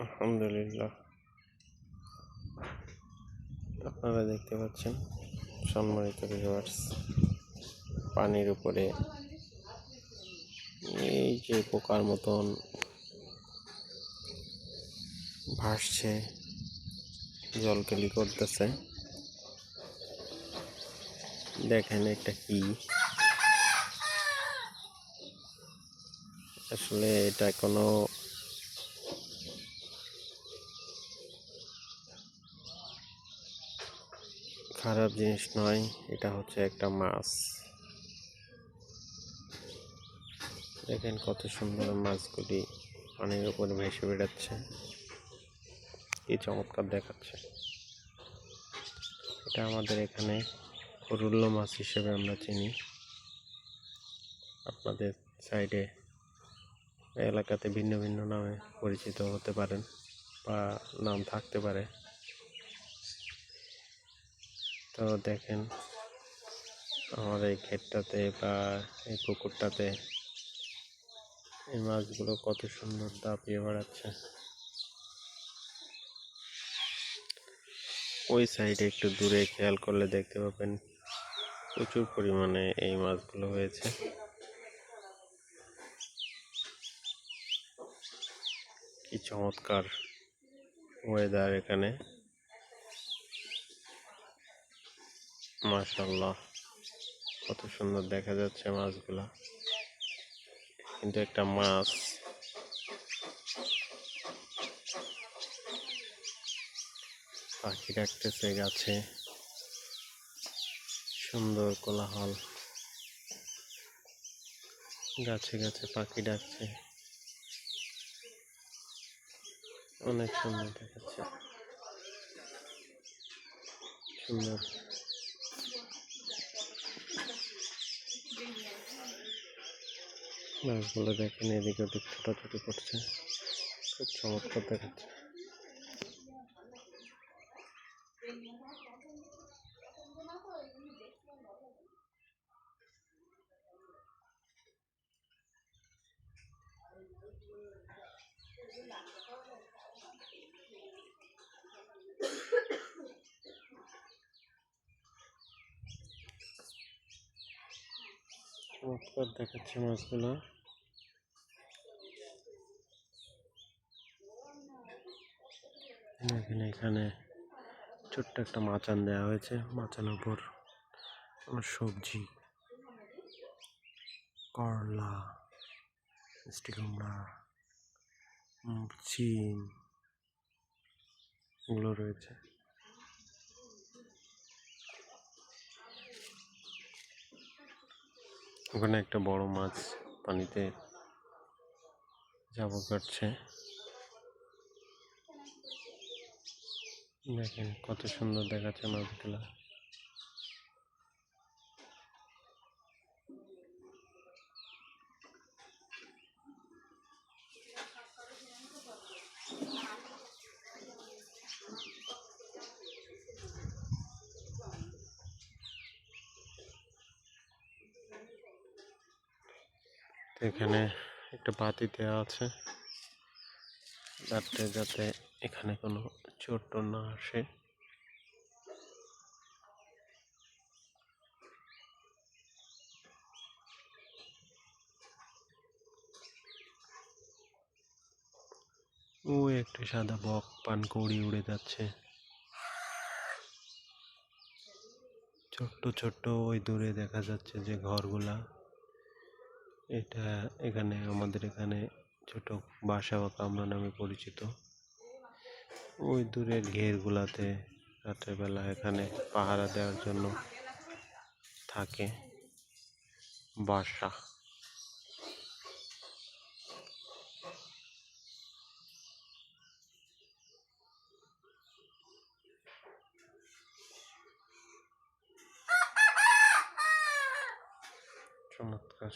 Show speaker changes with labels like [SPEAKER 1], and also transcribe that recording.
[SPEAKER 1] আলহামদুলিল্লাহ। আপনারা দেখতে পাচ্ছেন সম্মানিত ভিউয়ার্স পানির উপরে এই যে পোকার মতন ভাসছে জলকেলি করতেছে। দেখেন এটা কি? আসলে এটা কোনো খারাপ জিনিস নয়, এটা হচ্ছে একটা মাছ। দেখেন কত সুন্দর মাছগুলি পানির উপরে ভেসে বেড়াচ্ছে। কি চমৎকার দেখাচ্ছে। এটা আমাদের এখানে রুল্লো মাছ হিসেবে আমরা চিনি। আপনাদের সাইডে এলাকাতে ভিন্ন ভিন্ন নামে পরিচিত হতে পারেন বা নাম থাকতে পারে। তো দেখেন আমার এই ক্ষেতটাতে বা এই পুকুরটাতে এই মাছগুলো কত সুন্দর দাপিয়ে বেড়াচ্ছে। ওই সাইডে একটু দূরে খেয়াল করলে দেখতে পাবেন প্রচুর পরিমাণে এই মাছগুলো হয়েছে। কি চমৎকার ওয়েদার এখানে। মাশাল্লাহ কত সুন্দর দেখা যাচ্ছে মাছগুলা। কিন্তু একটা মাছ। পাখি ডাকতেছে গাছে। সুন্দর কোলাহল। গাছে গাছে পাখি ডাকছে। অনেক সুন্দর দেখাচ্ছে। সুন্দর। মাছগুলো দেখেন এদিকে ওদিক ছোটাছুটি করছে। খুব চমৎকার দেখাচ্ছে। চমৎকার দেখাচ্ছে মাছগুলো। দেখেন এখানে ছোট্ট একটা মাচান দেওয়া হয়েছে। মাচানের উপর সবজি, করলা, মিষ্টি কুমড়া চিন, এগুলো রয়েছে। ওখানে একটা বড় মাছ পানিতে যাব কাটছে। দেখেন কত সুন্দর দেখাচ্ছে মাছগুলা। এখানে একটা বাতি দেওয়া আছে। যাতে যাতে এখানে কোনো চোট না আসে। ও একটা সাদা বক পান কৌড়ি উড়ে যাচ্ছে। ছোট্ট ছোট্ট ওই দূরে দেখা যাচ্ছে যে ঘরগুলা। এটা এখানে, আমাদের এখানে ছোট বাসা বা কামরা নামে পরিচিত। ওই দূরের ঘেরগুলাতে রাত্রেবেলা এখানে পাহারা দেওয়ার জন্য থাকে বাসা। চমৎকার।